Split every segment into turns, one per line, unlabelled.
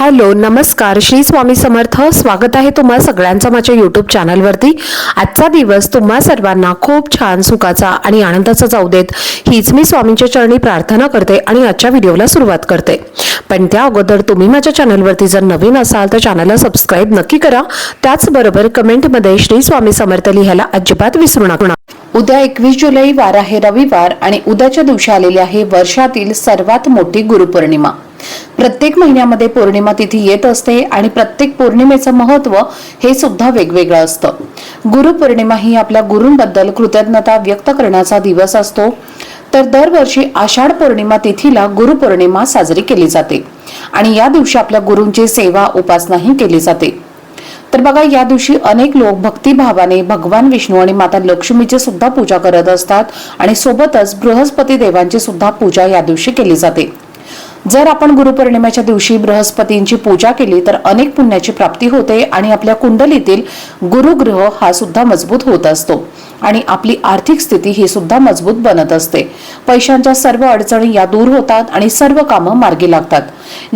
Hello नमस्कार. श्री स्वामी समर्थ. स्वागत आहे तुम्हा सगळ्यांचं माझ्या यूट्यूब चॅनलवरती आजचा दिवस तुम्हा सर्वांना खूप छान सुखाचा आणि आनंदाचा जाऊ देत. हीच मी स्वामींच्या चरणी प्रार्थना करते आणि आजच्या व्हिडिओला सुरुवात करते. पण त्या अगोदर तुम्ही माझ्या चॅनलवरती जर नवीन असाल तर चॅनलला सबस्क्राईब नक्की करा. त्याचबरोबर कमेंटमध्ये श्री स्वामी समर्थ लिहायला अजिबात विसरू नका.
उद्या एकवीस जुलै वार आहे रविवार आणि उद्याच्या दिवशी आलेली आहे वर्षातील सर्वात मोठी गुरुपौर्णिमा. प्रत्येक महिन्यामध्ये पौर्णिमा तिथी येत असते आणि प्रत्येक पौर्णिमेचं महत्त्व हे सुद्धा वेगवेगळं असतं. गुरुपौर्णिमा ही आपल्या गुरूंबद्दल कृतज्ञता व्यक्त करण्याचा दिवस असतो. तर दरवर्षी आषाढ पौर्णिमा तिथीला गुरुपौर्णिमा साजरी केली जाते आणि या दिवशी आपल्या गुरूंची सेवा उपासनाही केली जाते. तर बघा या दिवशी अनेक लोक भक्तिभावाने भगवान विष्णू आणि माता लक्ष्मीची सुद्धा पूजा करत असतात आणि सोबतच बृहस्पती देवांची सुद्धा पूजा या दिवशी केली जाते. जर आपण गुरुपौर्णिमेच्या दिवशी बृहस्पतींची पूजा केली तर अनेक पुण्याची प्राप्ती होते आणि आपल्या कुंडलीतील गुरुग्रह हा सुद्धा मजबूत होत असतो. आणि आपली आर्थिक स्थिती ही सुद्धा मजबूत बनत असते. पैशांच्या सर्व अडचणी या दूर होतात आणि सर्व कामं मार्गी लागतात.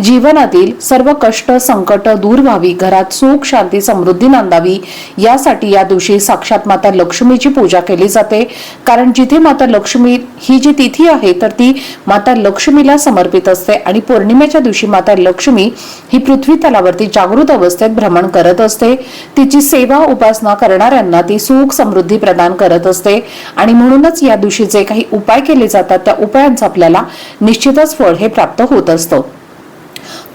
जीवनातील सर्व कष्ट संकट दूर व्हावी घरात सुख शांती समृद्धी नांदावी यासाठी या दिवशी साक्षात माता लक्ष्मीची पूजा केली जाते. कारण जिथे माता लक्ष्मी ही जी तिथी आहे तर ती माता लक्ष्मीला समर्पित असते आणि पौर्णिमेच्या दिवशी माता लक्ष्मी ही पृथ्वी तलावरती जागृत अवस्थेत भ्रमण करत असते. तिची सेवा उपासना करणाऱ्यांना ती सुख समृद्धी प्रदान करत असते. आणि म्हणूनच या दिवशी जे काही उपाय केले जातात त्या उपायांचं आपल्याला निश्चितच फळ हे प्राप्त होत असतं.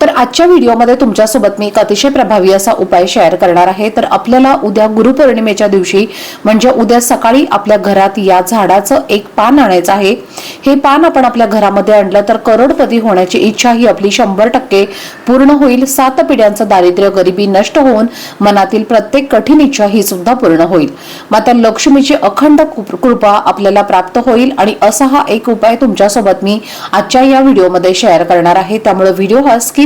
तर आजच्या व्हिडिओमध्ये तुमच्यासोबत मी एक अतिशय प्रभावी असा उपाय शेअर करणार आहे. तर आपल्याला उद्या गुरुपौर्णिमेच्या दिवशी म्हणजे उद्या सकाळी आपल्या घरात या झाडाचं एक पान आणायचं आहे. हे पान आपण आपल्या घरामध्ये आणलं तर करोडपती होण्याची इच्छा ही आपली शंभर टक्के पूर्ण होईल. सात पिढ्यांचं दारिद्र्य गरिबी नष्ट होऊन मनातील प्रत्येक कठीण इच्छा ही सुद्धा पूर्ण होईल. माता लक्ष्मीची अखंड कृपा आपल्याला प्राप्त होईल आणि असा हा एक उपाय तुमच्यासोबत मी आजच्या या व्हिडिओमध्ये शेअर करणार आहे. त्यामुळे व्हिडिओ हा स्किप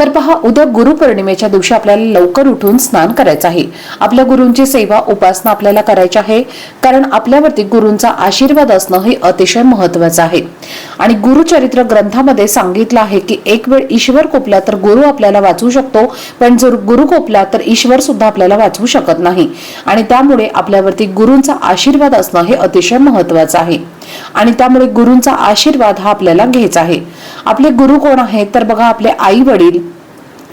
तर पहा उद्या गुरुपौर्णिमेच्या दिवशी आपल्याला लवकर उठून स्नान करायचं आहे. आपल्या गुरूंची सेवा उपासना आपल्याला करायची आहे. कारण आपल्यावरती गुरूंचा आशीर्वाद असणं हे अतिशय महत्वाचं आहे. आणि गुरुचरित्र ग्रंथामध्ये सांगितलं आहे की एक वेळ ईश्वर कोपला तर गुरु आपल्याला वाचवू शकतो पण जर गुरु कोपला तर ईश्वर सुद्धा आपल्याला वाचवू शकत नाही. आणि त्यामुळे आपल्यावरती गुरूंचा आशीर्वाद असणं हे अतिशय महत्वाचं आहे. आणि त्यामुळे गुरूंचा आशीर्वाद हा आपल्याला घ्यायचा आहे. आपले गुरु कोण आहेत? तर बघा आपले आई वडील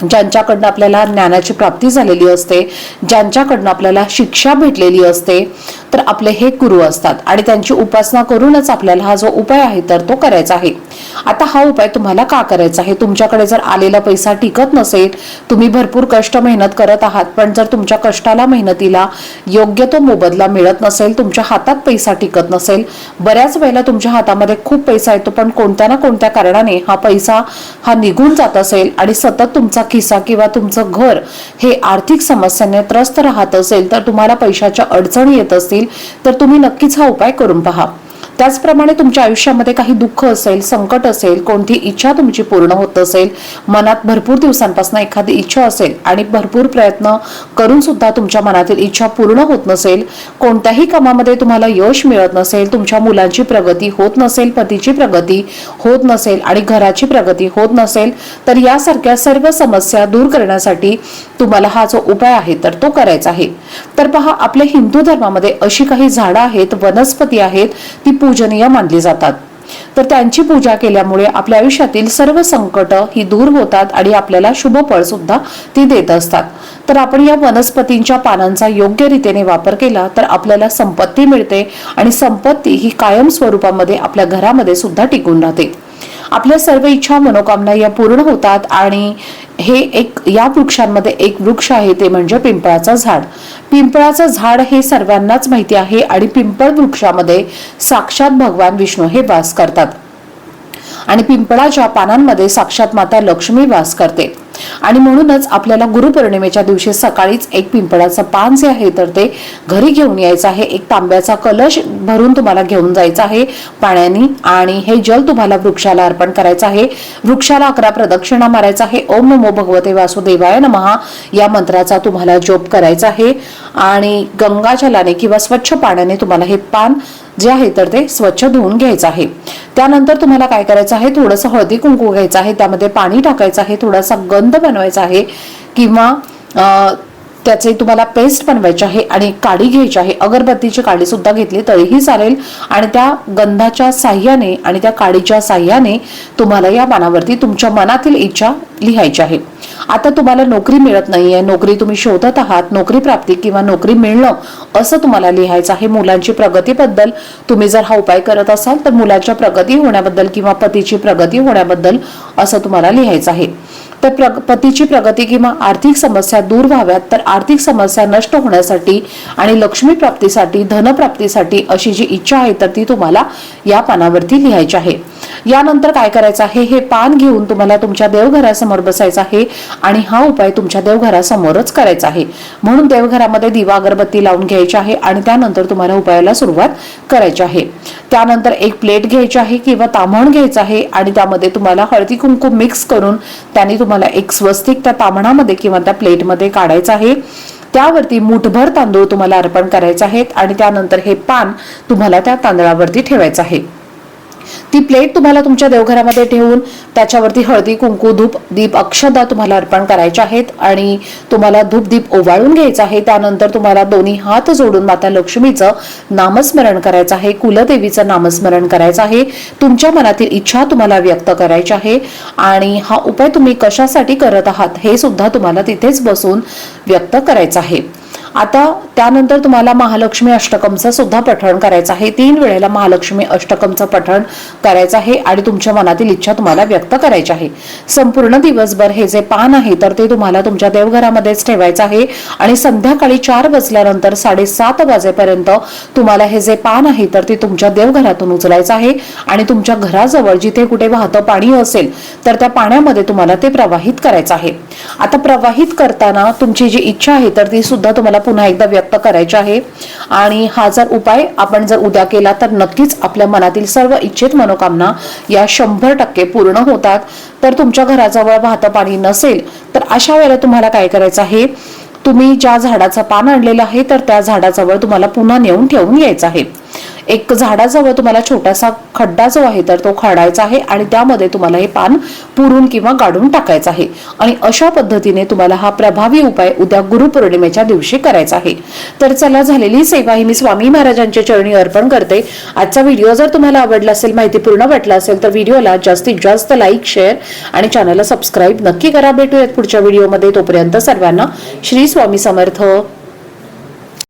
ज्यांच्याकडनं आपल्याला ज्ञानाची प्राप्ती झालेली असते ज्यांच्याकडनं आपल्याला शिक्षा भेटलेली असते तर आपले हे गुरु असतात. आणि त्यांची उपासना करूनच आपल्याला हा जो उपाय आहे तर तो करायचा आहे. आता हा उपाय तुम्हाला का करायचा आहे? तुमच्याकडे जर आलेला पैसा टिकत नसेल तुम्ही भरपूर कष्ट मेहनत करत आहात पण जर तुमच्या कष्टाला मेहनतीला योग्य तो मोबदला मिळत नसेल तुमच्या हातात पैसा टिकत नसेल बऱ्याच वेळेला तुमच्या हातामध्ये खूप पैसा येतो पण कोणत्या ना कोणत्या कारणाने हा पैसा हा निघून जात असेल आणि सतत तुमचा खिसा किंवा तुमचं घर हे आर्थिक समस्याने त्रस्त राहत असेल तर तुम्हाला पैशाच्या अडचणी येत असतील तर तुम्ही नक्कीच हा उपाय करून पहा. त्याचप्रमाणे तुमच्या आयुष्यामध्ये काही दुःख असेल संकट असेल कोणती इच्छा तुमची पूर्ण होत असेल मनात भरपूर दिवसांपासून एखादी इच्छा असेल आणि भरपूर प्रयत्न करून सुद्धा तुमच्या मनातील इच्छा पूर्ण होत नसेल कोणत्याही कामामध्ये तुम्हाला यश मिळत नसेल तुमच्या मुलांची प्रगती होत नसेल पतीची प्रगती होत नसेल आणि घराची प्रगती होत नसेल तर यासारख्या सर्व समस्या दूर करण्यासाठी तुम्हाला हा जो उपाय आहे तर तो करायचा आहे. तर पहा आपल्या हिंदू धर्मामध्ये अशी काही झाडं आहेत वनस्पती आहेत ती पूजनीय मानली जातात. तर त्यांची पूजा केल्यामुळे आपल्या आयुष्यातील सर्व संकट ही दूर होतात आणि आपल्याला शुभ फळ सुद्धा ती देत असतात. तर आपण या वनस्पतींच्या पानांचा योग्य रीतीने वापर केला तर आपल्याला संपत्ती मिळते आणि संपत्ती ही कायम स्वरूपामध्ये आपल्या घरामध्ये सुद्धा टिकून राहते. आपल्या सर्व इच्छा मनोकामना या पूर्ण होतात आणि हे एक या वृक्षांमध्ये एक वृक्ष आहे ते म्हणजे पिंपळाचं झाड. पिंपळाचं झाड हे सर्वांनाच माहिती आहे आणि पिंपळ वृक्षामध्ये साक्षात भगवान विष्णू हे वास करतात. आणि पिंपळाच्या पानांमध्ये साक्षात माता लक्ष्मी वास करते. आणि म्हणूनच आपल्याला गुरुपौर्णिमेच्या दिवशी सकाळीच एक पिंपळाचं पान जे आहे तर ते घरी घेऊन यायचं आहे. एक तांब्याचा कलश भरून तुम्हाला घेऊन जायचं आहे पाण्याने. आणि हे जल तुम्हाला वृक्षाला अर्पण करायचं आहे. वृक्षाला अकरा प्रदक्षिणा मारायचा आहे. ओम नमो भगवते वासुदेवाय नमहा या मंत्राचा तुम्हाला जोप करायचा आहे. आणि गंगाजलाने किंवा स्वच्छ पाण्याने तुम्हाला हे पान जे आहे तर ते स्वच्छ धुवून घ्यायचं आहे. त्यानंतर तुम्हाला काय करायचं आहे? थोडंसं हळदी कुंकू घ्यायचं आहे. त्यामध्ये पाणी टाकायचं आहे. थोडासा गंध बनवायचा आहे. किंवा त्याचे तुम्हाला पेस्ट बनवायची आहे आणि काडी घ्यायची आहे. अगरबत्तीची काडी सुद्धा घेतली तरीही चालेल. आणि त्या गंधाच्या साह्याने आणि त्या काडीच्या साह्याने तुम्हाला या पानावरती तुमच्या मनातील इच्छा लिहायची आहे. आता तुम्हाला नोकरी मिळत नाहीये. नोकरी तुम्ही शोधत आहात. नोकरी प्राप्ती किंवा नोकरी मिळणं असं तुम्हाला लिहायचं आहे. मुलांची प्रगतीबद्दल तुम्ही जर हा उपाय करत असाल तर मुलाच्या प्रगती होण्याबद्दल किंवा पतीची प्रगती होण्याबद्दल असं तुम्हाला लिहायचं आहे. तर प्रग पतीची प्रगती किंवा आर्थिक समस्या दूर व्हाव्यात तर आर्थिक समस्या नष्ट होण्यासाठी आणि लक्ष्मी प्राप्तीसाठी धनप्राप्तीसाठी अशी जी इच्छा आहे तर ती तुम्हाला या पानावरती लिहायची आहे. यानंतर काय करायचं आहे? हे पान घेऊन तुम्हाला तुमच्या देवघरासमोर बसायचं आहे आणि हा उपाय तुमच्या देवघरासमोरच करायचा आहे. म्हणून देवघरामध्ये दिवा अगरबत्ती लावून घ्यायची आहे आणि त्यानंतर तुम्हाला उपायाला सुरुवात करायची आहे. त्यानंतर एक प्लेट घ्यायची आहे किंवा तामण घ्यायचं आहे आणि त्यामध्ये तुम्हाला हळदी कुंकू मिक्स करून त्याने तुम्हाला एक स्वस्तिक त्या तामणामध्ये किंवा त्या प्लेटमध्ये काढायचं आहे. त्यावरती मुठभर तांदूळ तुम्हाला अर्पण करायचे आहेत आणि त्यानंतर हे पान तुम्हाला त्या तांदळावरती ठेवायचं आहे. ती प्लेट तुम्हाला तुमच्या देवघरामध्ये ठेवून त्याच्यावरती हळदी कुंकू धूप दीप अक्षदा तुम्हाला अर्पण करायचे आहेत आणि तुम्हाला धूप दीप ओवाळून घ्यायचं आहे. त्यानंतर तुम्हाला दोन्ही हात जोडून माता लक्ष्मीचं नामस्मरण करायचं आहे. कुलदेवीचं नामस्मरण करायचं आहे. तुमच्या मनातील इच्छा तुम्हाला व्यक्त करायची आहे आणि हा उपाय तुम्ही कशासाठी करत आहात हे सुद्धा तुम्हाला तिथेच बसून व्यक्त करायचं आहे. आता त्यानंतर तुम्हाला महालक्ष्मी अष्टकमचं सुद्धा पठण करायचं आहे. तीन वेळेला महालक्ष्मी अष्टकमचं पठण करायचं आहे आणि तुमच्या मनातील इच्छा तुम्हाला व्यक्त करायची आहे. संपूर्ण दिवसभर हे जे पान आहे तर ते तुम्हाला तुमच्या देवघरामध्येच ठेवायचं आहे. आणि संध्याकाळी चार वाजल्यानंतर साडेसात वाजेपर्यंत तुम्हाला हे जे पान आहे तर ते तुमच्या देवघरातून उचलायचं आहे. आणि तुमच्या घराजवळ जिथे कुठे वाहतं पाणी असेल तर त्या पाण्यामध्ये तुम्हाला ते प्रवाहित करायचं आहे. आता प्रवाहित करताना तुमची जी इच्छा आहे तर ती सुद्धा तुम्हाला पुन्हा एकदा व्यक्त करायचे आहे. आणि हा जर उपाय आपण जर उद्या केला तर नक्कीच आपल्या मनातील सर्व इच्छित मनोकामना या शंभर टक्के पूर्ण होतात. तर तुमच्या घराजवळ वाहतं पाणी नसेल तर अशा वेळेला तुम्हाला काय करायचं आहे? तुम्ही ज्या झाडाचं पान आणलेलं आहे तर त्या झाडाजवळ तुम्हाला पुन्हा नेऊन ठेवून यायचं आहे. एक झाडाजवळ तुम्हाला छोटासा खड्डा जो आहे तर तो खडायचा आहे आणि त्यामध्ये तुम्हाला हे पान पुरून किंवा गाडून टाकायचं आहे. आणि अशा पद्धतीने तुम्हाला हा प्रभावी उपाय उद्या गुरुपौर्णिमेच्या दिवशी करायचा आहे. तर चला झालेली सेवा ही मी स्वामी महाराजांच्या चरणी अर्पण करते. आजचा व्हिडिओ जर तुम्हाला आवडला असेल माहितीपूर्ण वाटला असेल तर व्हिडिओला जास्तीत जास्त लाईक शेअर आणि चॅनलला सबस्क्राईब नक्की करा. भेटूयात पुढच्या व्हिडिओमध्ये. तोपर्यंत सर्वांना श्री स्वामी समर्थ.